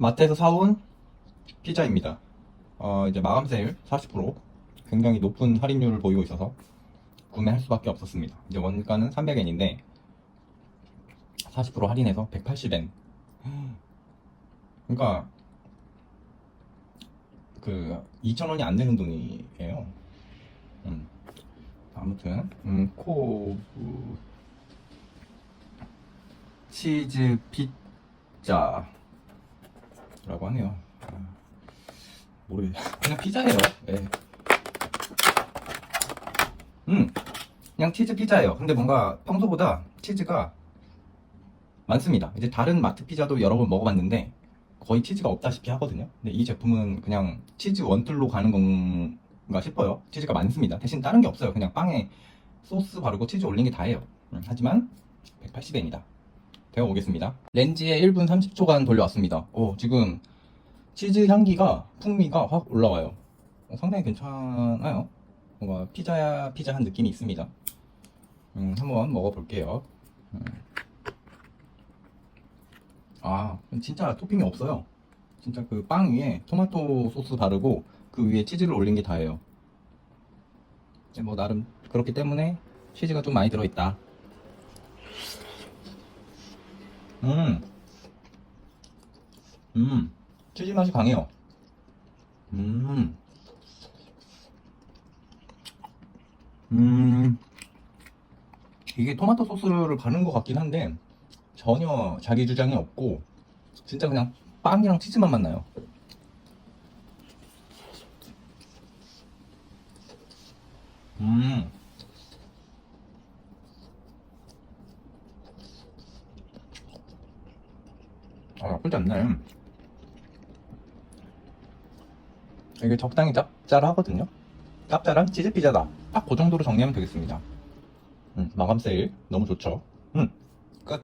마트에서 사온 피자입니다. 어, 이제 마감 세일 40% 굉장히 높은 할인율을 보이고 있어서 구매할 수밖에 없었습니다. 이제 원가는 300엔인데 40% 할인해서 180엔. 그러니까 그 2,000원이 안 되는 돈이에요. 음. 아무튼 음, 코브 치즈 피자 라고 하네요. 아, 모르겠 그냥 피자예요. 예. 음, 그냥 치즈 피자예요. 근데 뭔가 평소보다 치즈가 많습니다. 이제 다른 마트 피자도 여러 번 먹어봤는데 거의 치즈가 없다시피 하거든요. 근데 이 제품은 그냥 치즈 원툴로 가는 건가 싶어요. 치즈가 많습니다. 대신 다른 게 없어요. 그냥 빵에 소스 바르고 치즈 올린 게 다예요. 음, 하지만 180엔이다. 되어 오겠습니다. 렌즈에 1분 30초간 돌려왔습니다. 오, 지금 치즈 향기가 풍미가 확 올라와요. 어, 상당히 괜찮아요. 뭔가 피자야 피자한 느낌이 있습니다. 음, 한번 먹어볼게요. 음. 아, 진짜 토핑이 없어요. 진짜 그 빵 위에 토마토 소스 바르고 그 위에 치즈를 올린 게 다예요. 이제 뭐 나름 그렇기 때문에 치즈가 좀 많이 들어있다. 음, 음, 치즈 맛이 강해요. 음, 음, 이게 토마토 소스를 바른 것 같긴 한데 전혀 자기 주장이 없고 진짜 그냥 빵이랑 치즈만 만나요. 음. 아, 나쁘지 않네. 이게 적당히 짭짤하거든요. 짭짤한 치즈 피자다. 딱 그 정도로 정리하면 되겠습니다. 음, 마감 세일 너무 좋죠. 음.